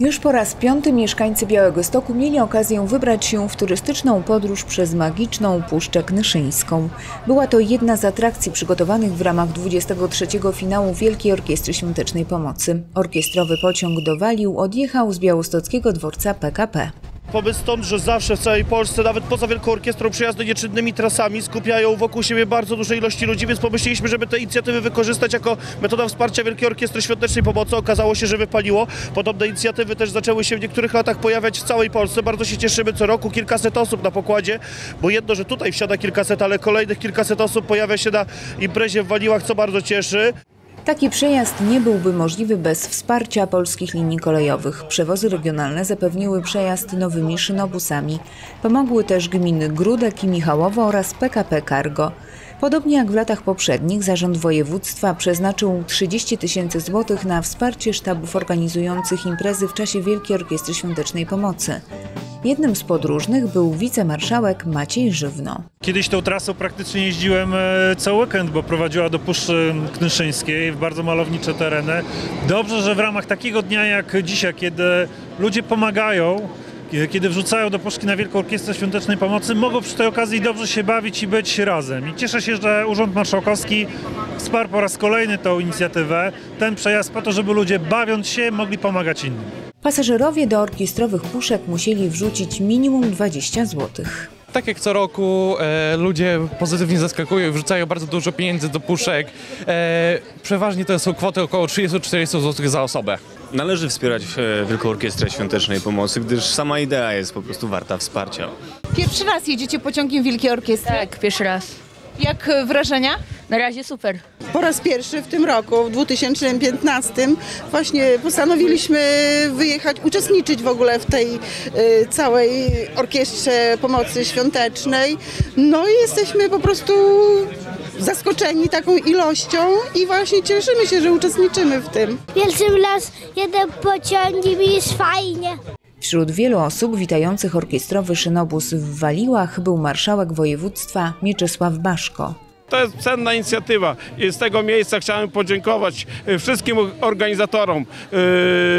Już po raz piąty mieszkańcy Białego Stoku mieli okazję wybrać się w turystyczną podróż przez magiczną Puszczę Knyszyńską. Była to jedna z atrakcji przygotowanych w ramach 23 finału Wielkiej Orkiestry Świątecznej Pomocy. Orkiestrowy pociąg do Walił odjechał z białostockiego dworca PKP. Pomysł stąd, że zawsze w całej Polsce, nawet poza Wielką Orkiestrą, przejazdy nieczynnymi trasami skupiają wokół siebie bardzo duże ilości ludzi, więc pomyśleliśmy, żeby te inicjatywy wykorzystać jako metoda wsparcia Wielkiej Orkiestry Świątecznej Pomocy. Okazało się, że wypaliło. Podobne inicjatywy też zaczęły się w niektórych latach pojawiać w całej Polsce. Bardzo się cieszymy co roku, kilkaset osób na pokładzie, bo jedno, że tutaj wsiada kilkaset, ale kolejnych kilkaset osób pojawia się na imprezie w Waliłach, co bardzo cieszy. Taki przejazd nie byłby możliwy bez wsparcia polskich linii kolejowych. Przewozy regionalne zapewniły przejazd nowymi szynobusami. Pomogły też gminy Grudek i Michałowo oraz PKP Cargo. Podobnie jak w latach poprzednich, Zarząd Województwa przeznaczył 30 tysięcy złotych na wsparcie sztabów organizujących imprezy w czasie Wielkiej Orkiestry Świątecznej Pomocy. Jednym z podróżnych był wicemarszałek Maciej Żywno. Kiedyś tą trasą praktycznie jeździłem e, cały weekend, bo prowadziła do Puszczy Knyszyńskiej w bardzo malownicze tereny. Dobrze, że w ramach takiego dnia jak dzisiaj, kiedy ludzie pomagają, kiedy wrzucają do puszki na Wielką Orkiestrę Świątecznej Pomocy, mogą przy tej okazji dobrze się bawić i być razem. I cieszę się, że Urząd Marszałkowski wsparł po raz kolejny tą inicjatywę, ten przejazd po to, żeby ludzie bawiąc się mogli pomagać innym. Pasażerowie do orkiestrowych puszek musieli wrzucić minimum 20 złotych. Tak jak co roku e, ludzie pozytywnie zaskakują i wrzucają bardzo dużo pieniędzy do puszek. E, przeważnie to są kwoty około 30-40 zł za osobę. Należy wspierać e, Wielką Orkiestrę Świątecznej Pomocy, gdyż sama idea jest po prostu warta wsparcia. Pierwszy raz jedziecie pociągiem Wielkiej Orkiestry? Tak, pierwszy raz. Jak e, wrażenia? Na razie super. Po raz pierwszy w tym roku, w 2015, właśnie postanowiliśmy wyjechać, uczestniczyć w ogóle w tej y, całej orkiestrze pomocy świątecznej. No i jesteśmy po prostu zaskoczeni taką ilością i właśnie cieszymy się, że uczestniczymy w tym. Pierwszy raz jedę pociągiem i jest fajnie. Wśród wielu osób witających orkiestrowy szynobus w Waliłach był marszałek województwa Mieczysław Baszko. To jest cenna inicjatywa i z tego miejsca chciałem podziękować y, wszystkim organizatorom,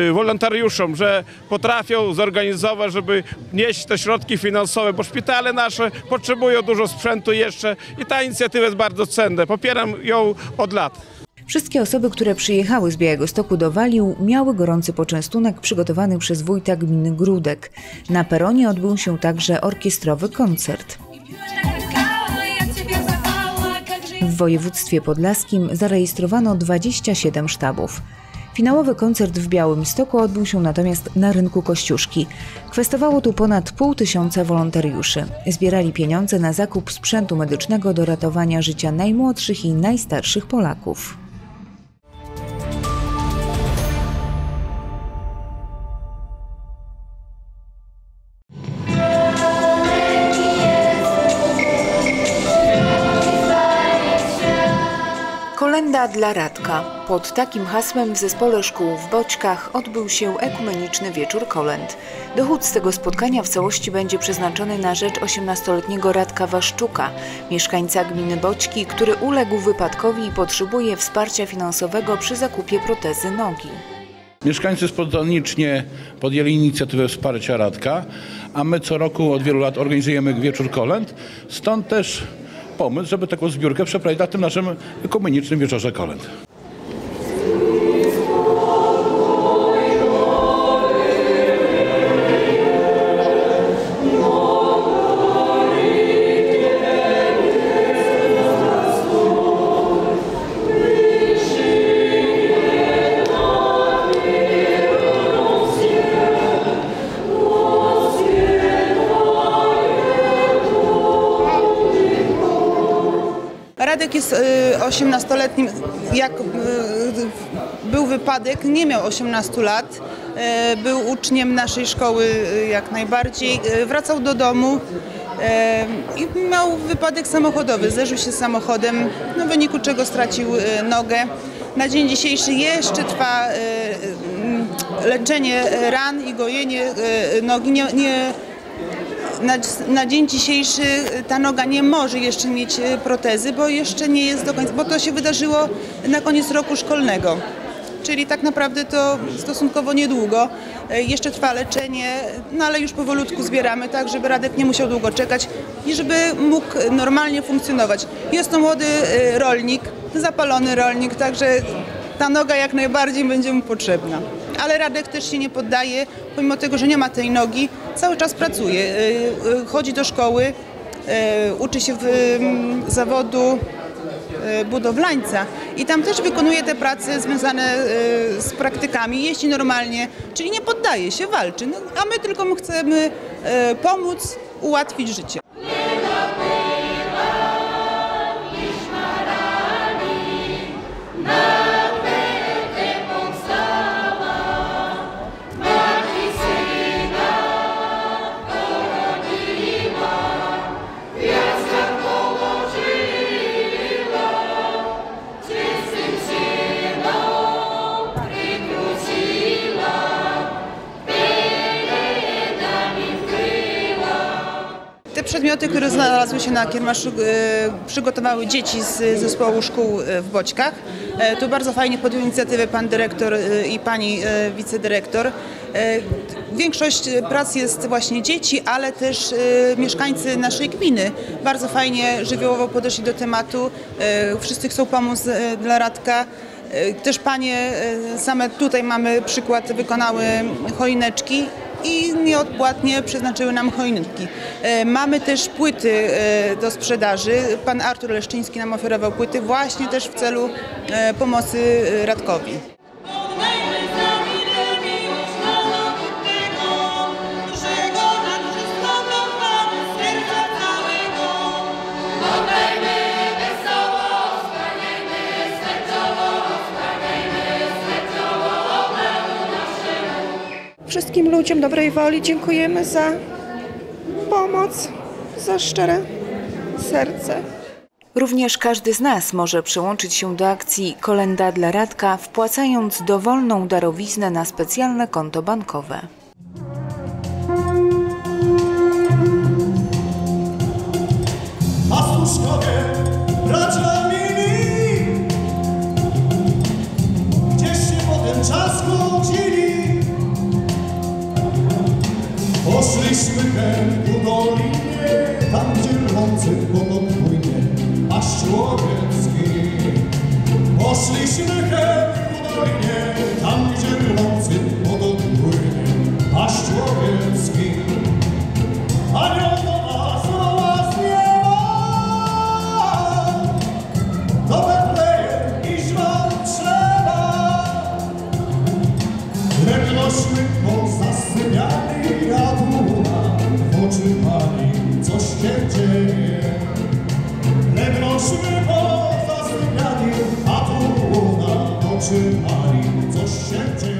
yy, wolontariuszom, że potrafią zorganizować, żeby nieść te środki finansowe, bo szpitale nasze potrzebują dużo sprzętu jeszcze i ta inicjatywa jest bardzo cenna. Popieram ją od lat. Wszystkie osoby, które przyjechały z Białegostoku do Walił, miały gorący poczęstunek przygotowany przez wójta gminy Grudek. Na peronie odbył się także orkiestrowy koncert. W województwie podlaskim zarejestrowano 27 sztabów. Finałowy koncert w Białymstoku odbył się natomiast na rynku Kościuszki. Kwestowało tu ponad pół tysiąca wolontariuszy. Zbierali pieniądze na zakup sprzętu medycznego do ratowania życia najmłodszych i najstarszych Polaków. Dla Radka. Pod takim hasłem w Zespole Szkół w Boćkach odbył się ekumeniczny wieczór kolęd. Dochód z tego spotkania w całości będzie przeznaczony na rzecz 18-letniego Radka Waszczuka, mieszkańca gminy Boćki, który uległ wypadkowi i potrzebuje wsparcia finansowego przy zakupie protezy nogi. Mieszkańcy spontanicznie podjęli inicjatywę wsparcia Radka, a my co roku od wielu lat organizujemy wieczór kolęd, stąd też pomysł, żeby taką zbiórkę przeprowadzić na tym naszym ekumenicznym wieczorze kolęd. Radek jest y, 18-letnim. Jak y, był wypadek, nie miał 18 lat. Y, Był uczniem naszej szkoły y, jak najbardziej. Y, Wracał do domu y, i miał wypadek samochodowy. Zderzył się samochodem, no, w wyniku czego stracił y, nogę. Na dzień dzisiejszy jeszcze trwa y, y, leczenie ran i gojenie y, nogi. Nie, nie, na, na dzień dzisiejszy ta noga nie może jeszcze mieć e, protezy, bo jeszcze nie jest do końca, bo to się wydarzyło na koniec roku szkolnego. czyli tak naprawdę to stosunkowo niedługo. E, Jeszcze trwa leczenie, no ale już powolutku zbieramy, tak żeby Radek nie musiał długo czekać i żeby mógł normalnie funkcjonować. Jest to młody rolnik, zapalony rolnik, także ta noga jak najbardziej będzie mu potrzebna. Ale Radek też się nie poddaje, pomimo tego, że nie ma tej nogi, cały czas pracuje, e, e, chodzi do szkoły, e, uczy się w, zawodu budowlańca. I tam też wykonuje te prace związane z praktykami, jeździ normalnie, czyli nie poddaje się, walczy, no, a my tylko mu chcemy pomóc, ułatwić życie. Przedmioty, które znalazły się na kiermaszu, e, przygotowały dzieci z zespołu szkół e, w Boćkach. E, tu bardzo fajnie podjął inicjatywę pan dyrektor i pani wicedyrektor. Większość prac jest właśnie dzieci, ale też mieszkańcy naszej gminy. Bardzo fajnie żywiołowo podeszli do tematu. Wszyscy chcą pomóc dla Radka. Też panie same tutaj mamy przykład, wykonały choineczki i nieodpłatnie przeznaczyły nam choinki. E, Mamy też płyty e, do sprzedaży. Pan Artur Leszczyński nam oferował płyty właśnie też w celu e, pomocy Radkowi. Ludziom dobrej woli dziękujemy za pomoc, za szczere serce. Również każdy z nas może przyłączyć się do akcji Kolenda dla Radka, wpłacając dowolną darowiznę na specjalne konto bankowe. co się dzieje.